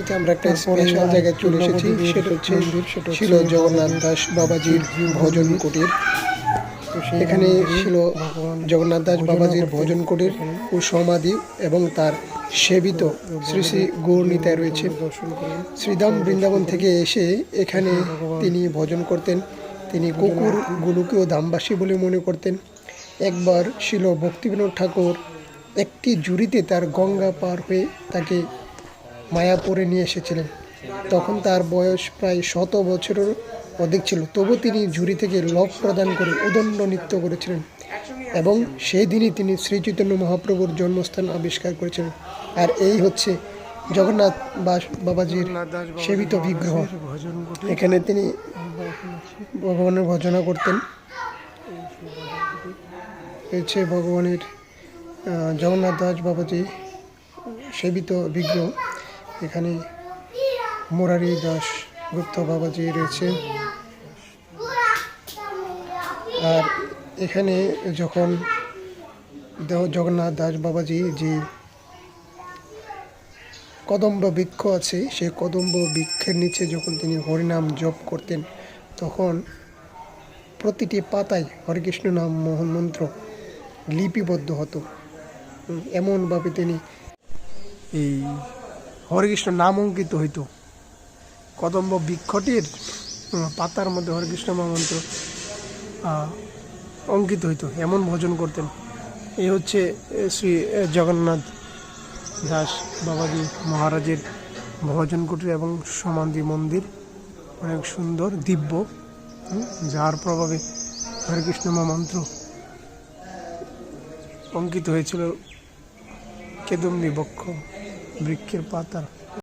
এটা আমরা একটা স্পেশাল জায়গায় চলে এসেছি সেটা হচ্ছে ছিল জগন্নাথ দাস বাবাজির ভজন কুটির। এখানে ছিল জগন্নাথ দাস বাবাজির ভজন কুটির ও সমাধি এবং তার সেবিত শ্রী শ্রী গৌরনীতায় রয়েছে। শ্রীধাম বৃন্দাবন থেকে এসে এখানে তিনি ভজন করতেন। তিনি কুকুরগুলোকেও ধামবাসী বলে মনে করতেন। একবার ছিল ভক্তিবিনোদ ঠাকুর একটি জুড়িতে তার গঙ্গা পার হয়ে তাকে মায়াপুরে নিয়ে এসেছিলেন। তখন তার বয়স প্রায় শত বছরের অধিক ছিল। তবু তিনি ঝুড়ি থেকে লভ প্রদান করে উদণ্ড নৃত্য করেছিলেন এবং সেই দিনই তিনি শ্রী চৈতন্য মহাপ্রভুর জন্মস্থান আবিষ্কার করেছিলেন। আর এই হচ্ছে জগন্নাথ বাস বাবাজির সেবিত বিগ্রহ। এখানে তিনি ভগবানের ভজনা করতেন। হচ্ছে ভগবানের জগন্নাথ দাস বাবাজি সেবিত বিগ্রহ। এখানে মুরারি দাস গুপ্ত বাবাজি রয়েছে। আর এখানে যখন জগন্নাথ দাস বাবাজি যে কদম্ব বৃক্ষ আছে, সেই কদম্ব বৃক্ষের নিচে যখন তিনি হরিনাম জপ করতেন, তখন প্রতিটি পাতায় হরেকৃষ্ণ নাম মোহন মন্ত্র লিপিবদ্ধ হতো। এমনভাবে তিনি এই হরেকৃষ্ণ নাম অঙ্কিত হইতো। কদম্ব বৃক্ষটির পাতার মধ্যে হরেকৃষ্ণ মহামন্ত্র অঙ্কিত হইতো। এমন ভজন করতেন। এই হচ্ছে শ্রী জগন্নাথ দাস বাবাজি মহারাজের ভজন কুটির এবং সমাধি মন্দির। অনেক সুন্দর, দিব্য যার প্রভাবে হরেকৃষ্ণ মন্ত্র অঙ্কিত হয়েছিল। কেদম্বী বক্ষ। বৃক্ষের পাতার